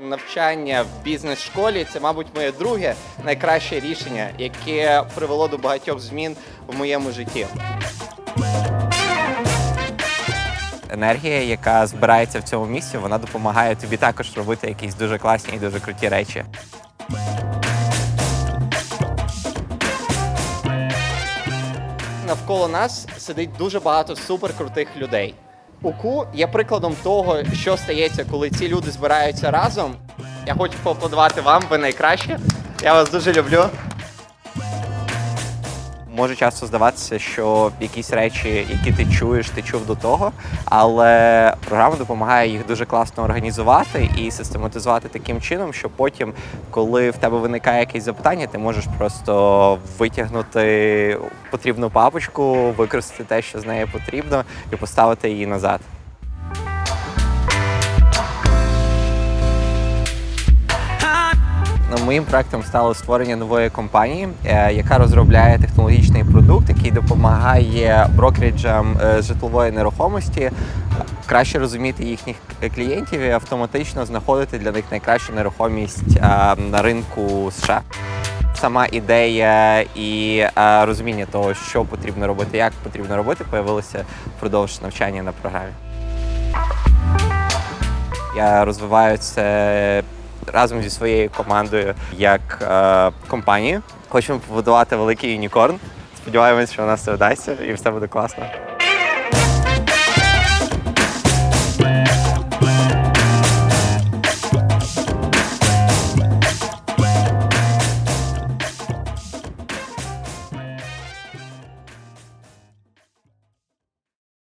Навчання в бізнес-школі це, мабуть, моє друге найкраще рішення, яке привело до багатьох змін в моєму житті. Енергія, яка збирається в цьому місці, вона допомагає тобі також робити якісь дуже класні і дуже круті речі. Навколо нас сидить дуже багато суперкрутих людей. УКУ є прикладом того, що стається, коли ці люди збираються разом. Я хочу поаплодувати вам, ви найкращі. Я вас дуже люблю. Може часто здаватися, що якісь речі, які ти чуєш, ти чув до того, але програма допомагає їх дуже класно організувати і систематизувати таким чином, що потім, коли в тебе виникає якесь запитання, ти можеш просто витягнути потрібну папочку, використати те, що з нею потрібно, і поставити її назад. Моїм проектом стало створення нової компанії, е, яка розробляє технологічний продукт, який допомагає брокериджам е, житлової нерухомості е, краще розуміти їхніх клієнтів і автоматично знаходити для них найкращу нерухомість на ринку США. Сама ідея і розуміння того, що потрібно робити, як потрібно робити, появилося впродовж навчання на програмі. Я розвиваю це разом зі своєю командою як е, компанію. Хочемо побудувати великий юнікорн. Сподіваємось, що у нас це вдасться і все буде класно.